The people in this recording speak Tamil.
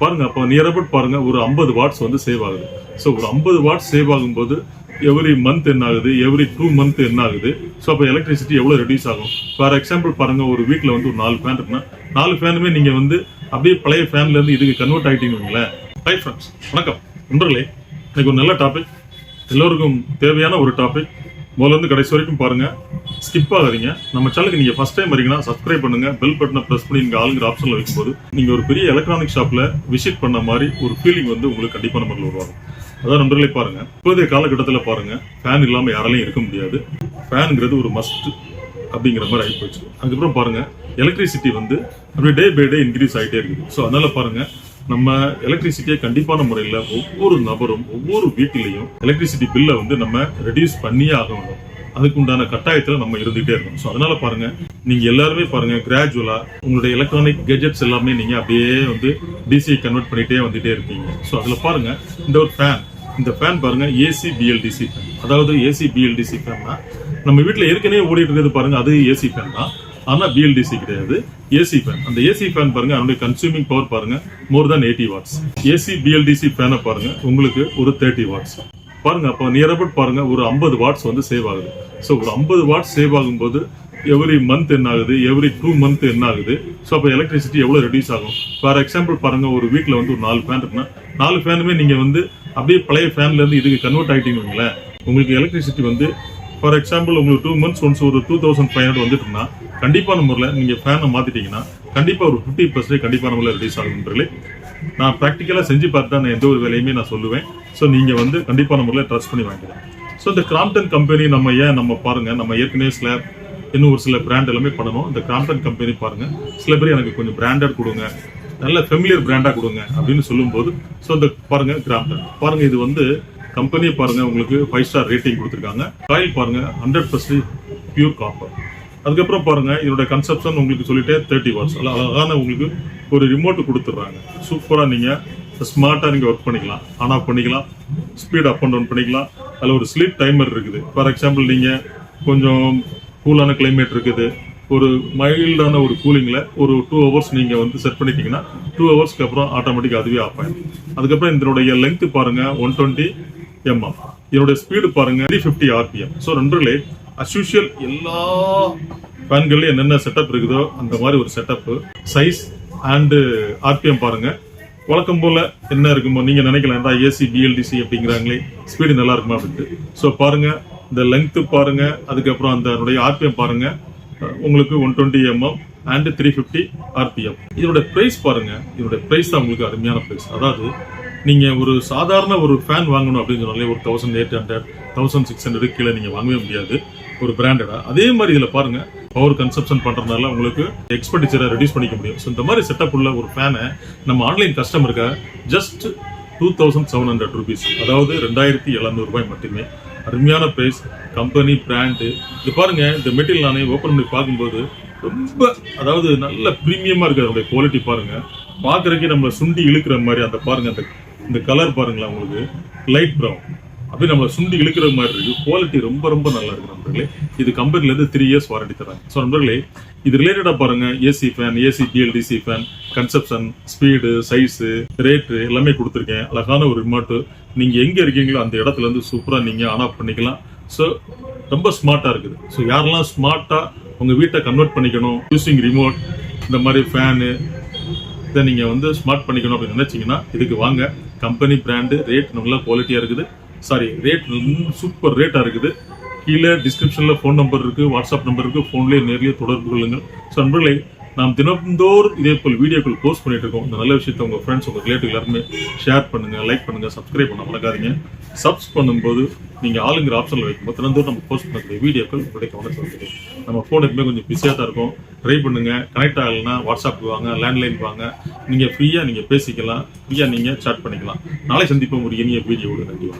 பாருங்க அப்போ நியர் அபவுட் பாருங்க ஒரு ஐம்பது வாட்ஸ் வந்து சேவ் ஆகுது. ஸோ ஒரு ஐம்பது வாட்ஸ் சேவ் ஆகும்போது எவ்ரி மந்த் என்ன ஆகுது? எவ்ரி டூ மந்த் என்ன ஆகுது? ஸோ அப்போ எலக்ட்ரிசிட்டி எவ்வளோ ரெடியூஸ் ஆகும்? ஃபார் எக்ஸாம்பிள் பாருங்க ஒரு வீட்டில் வந்து ஒரு நாலு ஃபேன் இருக்குன்னா நாலு ஃபேனுமே நீங்கள் வந்து அப்படியே பழைய ஃபேன்லேருந்து இதுக்கு கன்வெர்ட் ஆகிட்டீங்கன்னு ஹை ஃப்ரெண்ட்ஸ் வணக்கம். நண்பர்களே இன்னைக்கு ஒரு நல்ல டாபிக் எல்லோருக்கும் தேவையான ஒரு டாபிக் முதல்ல இருந்து கடைசி வரைக்கும் பாருங்கள் ஸ்கிப் ஆகாதீங்க. நம்ம சேனலுக்கு நீங்க ஃபர்ஸ்ட் டைம் வரீங்கன்னா சப்ஸ்கிரைப் பண்ணுங்க. பெல் பட்டனை பிரஸ் பண்ணி நீங்க ஆளுங்கிற ஆப்ஷன்ல வைக்கும்போது நீங்க ஒரு பெரிய எலக்ட்ரானிக் ஷாப்ல விசிட் பண்ண மாதிரி ஒரு ஃபீலிங் வந்து உங்களுக்கு கண்டிப்பா நம்ம உருவாகும் அதான் நண்பர்களே பாருங்க. இப்போதைய காலகட்டத்தில் பாருங்க. ஃபேன் இல்லாம யாராலையும் இருக்க முடியாது. ஃபேனுங்கிறது ஒரு மஸ்ட் அப்படிங்கிற மாதிரி ஆகி போச்சு. அதுக்கப்புறம் பாருங்க. எலக்ட்ரிசிட்டி வந்து அப்படியே டே பை டே இன்க்ரீஸ் ஆகிட்டே இருக்குது. ஸோ அதனால பாருங்க. நம்ம எலக்ட்ரிசிட்டியை கண்டிப்பான முறையில் ஒவ்வொரு நபரும் ஒவ்வொரு வீட்டிலையும் எலக்ட்ரிசிட்டி பில்லை வந்து நம்ம ரெடியூஸ் பண்ணியே ஆக வேண்டும் அதுக்குண்டான கட்டாயத்தில் நம்ம இருந்துகிட்டே இருக்கணும். ஸோ அதனால பாருங்க நீங்க எல்லாருமே பாருங்க கிராஜுவலா உங்களுடைய எலக்ட்ரானிக் கெஜெட்ஸ் எல்லாமே நீங்க அப்படியே வந்து டிசி கன்வெர்ட் பண்ணிட்டே வந்துட்டே இருக்கீங்க. ஸோ அதுல பாருங்க இந்த ஒரு ஃபேன் இந்த ஃபேன் பாருங்க ஏசி பிஎல்டிசி ஃபேன் அதாவது ஏசி பிஎல்டிசி ஃபேன்னா நம்ம வீட்டில் ஏற்கனவே ஓடிட்டு இருக்கிறது பாருங்க அது ஏசி ஃபேன் தான். ஆனா பிஎல்டிசி கிடையாது ஏசி ஃபேன் அந்த ஏசி ஃபேன் பாருங்க அதனுடைய கன்சூமிங் பவர் பாருங்க more than eighty watts AC BLDC ஃபேனை பாருங்க உங்களுக்கு ஒரு தேர்ட்டி வாட்ஸ் பாருங்க அப்போ நியர் அபவுட் பாருங்க ஒரு ஐம்பது வாட்ஸ் வந்து சேவ் ஆகுது. ஸோ ஒரு ஐம்பது வாட்ஸ் சேவ் ஆகும்போது எவ்ரி மந்த் என்ன ஆகுது? எவ்ரி டூ மந்த் என்ன ஆகுது? ஸோ அப்போ எலக்ட்ரிசிட்டி எவ்வளோ ரெடியூஸ் ஆகும்? ஃபார் எக்ஸாம்பிள் பாருங்கள் ஒரு வீட்டில் வந்து ஒரு நாலு ஃபேன் இருக்குன்னா நாலு ஃபேனுமே நீங்கள் வந்து அப்படியே பழைய ஃபேன்லேருந்து இதுக்கு கன்வெர்ட் ஆகிட்டீங்களேன் உங்களுக்கு எலக்ட்ரிசிட்டி வந்து ஃபார் எக்ஸாம்பிள் உங்களுக்கு டூ மந்த்ஸ் ஒன்ஸ் ஒரு டூ தௌசண்ட் ஃபைவ் ஹண்ட்ரட் வந்துட்டுனா கண்டிப்பான முறையில் நீங்கள் ஃபேனை மாற்றிட்டீங்கன்னா கண்டிப்பாக ஒரு ஃபிஃப்டி பர்சன்டேஜ் கண்டிப்பான முறையில் ரிலீஸ் ஆகுன்றீங்களே நான் ப்ராக்டிக்கலாக செஞ்சு பார்த்து தான் நான் எந்த ஒரு வேலையுமே நான் சொல்லுவேன். ஸோ நீங்கள் வந்து கண்டிப்பான முறையில் ட்ரஸ்ட் பண்ணி வாங்கிக்கலாம். ஸோ இந்த கிராம்டன் கம்பெனி நம்ம ஏன் நம்ம பாருங்க நம்ம ஏற்கனவே ஸ்லாப் இன்னும் ஒரு சில பிராண்ட் எல்லாமே பண்ணணும். இந்த கிராம்டன் கம்பெனி பாருங்க சில பேர் எனக்கு கொஞ்சம் பிராண்டட் கொடுங்க நல்ல ஃபெமிலியர் பிராண்டாக கொடுங்க அப்படின்னு சொல்லும்போது ஸோ இந்த பாருங்க கிராம்டன் பாருங்க இது வந்து கம்பெனி பாருங்க உங்களுக்கு ஃபைவ் ஸ்டார் ரேட்டிங் கொடுத்துருக்காங்க. காயில் பாருங்க ஹண்ட்ரட் பர்சன்ட் பியூர் காப்பர் அதுக்கப்புறம் பாருங்க இதோட கன்செப்ஷன் உங்களுக்கு சொல்லிட்டே தேர்ட்டி வாட்ஸ் அழகான உங்களுக்கு ஒரு ரிமோட் கொடுத்துட்றாங்க. சூப்பராக நீங்கள் ஸ்மார்ட்டாக நீங்கள் ஒர்க் பண்ணிக்கலாம். ஆன் ஆஃப் பண்ணிக்கலாம். ஸ்பீட் அப் அண்ட் டவுன் பண்ணிக்கலாம். அதில் ஒரு ஸ்லீப் டைமர் இருக்குது. ஃபார் எக்ஸாம்பிள் நீங்கள் கொஞ்சம் கூலான கிளைமேட் இருக்குது. ஒரு மைல்டான ஒரு கூலிங்கில் ஒரு டூ ஹவர்ஸ் நீங்கள் வந்து செட் பண்ணிட்டீங்கன்னா டூ ஹவர்ஸ்க்கு அப்புறம் ஆட்டோமேட்டிக் அதுவே ஆஃப் அதுக்கப்புறம் இதனுடைய லென்த்து பாருங்கள் ஒன் டுவெண்ட்டி எம்எம் இதனுடைய ஸ்பீடு பாருங்கள் த்ரீ ஃபிஃப்டி ஆர்பிஎம் ஸோ ரெண்டுலே அஸ்யூஷுவல் எல்லா ஃபேன்கள்லயும் என்னென்ன செட்டப் இருக்குதோ அந்த மாதிரி ஒரு செட்டப்பு சைஸ் அண்டு ஆர்பிஎம் பாருங்கள் வழக்கம் போல் என்ன இருக்குமோ நீங்க நினைக்கலாம்டா ஏசி பிஎல்டிசி அப்படிங்கிறாங்களே ஸ்பீடு நல்லா இருக்குமா அப்படின்ட்டு. ஸோ பாருங்கள் இந்த லெங்க்த்து பாருங்கள் அதுக்கப்புறம் அந்த அதனுடைய ஆர்பிஎம் பாருங்கள் உங்களுக்கு one twenty MM and three fifty RPM இதோட ப்ரைஸ் பாருங்க. இதோட ப்ரைஸ் தான் உங்களுக்கு அருமையான ப்ரைஸ் அதாவது நீங்க ஒரு சாதாரண ஒரு ஃபேன் வாங்கணும் அப்படின்னு சொன்னாலே ஒரு thousand eight hundred thousand six hundred கீழே நீங்க வாங்கவே முடியாது. ஒரு பிராண்டடா அதே மாதிரி இதில் பாருங்க பவர் கன்சப்ஷன் பண்றதுனால உங்களுக்கு எக்ஸ்பெண்டிச்சரை ரெடியூஸ் பண்ணிக்க முடியும். ஸோ இந்த மாதிரி செட்டப் உள்ள ஒரு ஃபேனை நம்ம ஆன்லைன் கஸ்டமருக்கு just two thousand seven hundred rupees அதாவது ரெண்டாயிரத்தி எழுநூறு ரூபாய் மட்டுமே. அருமையான ப்ரைஸ் கம்பெனி பிராண்டு இது பாருங்க இந்த மெட்டீரியல் நானே ஓப்பன் பண்ணி பார்க்கும்போது ரொம்ப அதாவது நல்ல ப்ரீமியமாக இருக்குது அதோடைய குவாலிட்டி பாருங்கள் பார்க்குறக்கே நம்மளை சுண்டி இழுக்கிற மாதிரி அந்த பாருங்கள் அந்த இந்த கலர் பாருங்களேன் உங்களுக்கு. லைட் ப்ரௌன் அப்படியே நம்மளை சுண்டி இழுக்கிற மாதிரி இருக்குது குவாலிட்டி ரொம்ப ரொம்ப நல்லா இருக்குது நண்பர்களே. இது கம்பெனிலேருந்து த்ரீ இயர்ஸ் வாரண்டி தராங்க ஸோ நண்பர்களே இது ரிலேட்டடாக பாருங்கள் AC fan AC BLDC fan conception speed size rate எல்லாமே கொடுத்துருக்கேன். அழகான ஒரு ரிமோட்டு நீங்கள் எங்கே இருக்கீங்களோ அந்த இடத்துல இருந்து நீங்கள் ஆன் ஆஃப் பண்ணிக்கலாம். ஸோ ரொம்ப ஸ்மார்ட்டாக இருக்குது. ஸோ யாரெல்லாம் ஸ்மார்ட்டாக உங்க வீட்டை கன்வெர்ட் பண்ணிக்கணும் யூசிங் ரிமோட் இந்த மாதிரி ஃபேனு இதை நீங்க வந்து ஸ்மார்ட் பண்ணிக்கணும் அப்படின்னு நினைச்சீங்கன்னா இதுக்கு வாங்க. கம்பெனி பிராண்டு ரேட் நல்லா குவாலிட்டியா இருக்குது. சாரி ரேட் சூப்பர் ரேட்டா இருக்குது. கீழே டிஸ்கிரிப்ஷன்ல ஃபோன் நம்பர் இருக்கு வாட்ஸ்அப் நம்பர் இருக்கு ஃபோன்லேயே நேரிலேயே தொடர்பு கொள்ளுங்கள். ஸோ நண்பர்களே நாம் தினந்தோறும் இதே போல் வீடியோக்கள் போஸ்ட் பண்ணிட்டு இருக்கோம் இந்த நல்ல விஷயத்தை உங்க ஃப்ரெண்ட்ஸ் உங்க ரிலேட்டிவ் எல்லாருமே ஷேர் பண்ணுங்க லைக் பண்ணுங்க சப்ஸ்கிரைப் பண்ண மறக்காதீங்க சப்ஸ் பண்ணும்போது நீங்க ஆளுங்கிற ஆப்ஷன்ல வைக்கும்போது தினந்தோறும் நம்ம போஸ்ட் பண்ணக்கூடிய வீடியோக்கள் உங்களுடைய கவனத்தில் இருக்குது நம்ம ஃபோன் எப்பவுமே கொஞ்சம் பிஸியாக தான் இருக்கும். ட்ரை பண்ணுங்க கனெக்ட் ஆகலைன்னா வாட்ஸ்அப் வாங்க லேண்ட்லைன் வாங்க. நீங்க ஃப்ரீயா நீங்க பேசிக்கலாம் ஃப்ரீயா நீங்க chat பண்ணிக்கலாம். நாளை சந்திப்போம் ஒரு இனிய வீடியோ நன்றி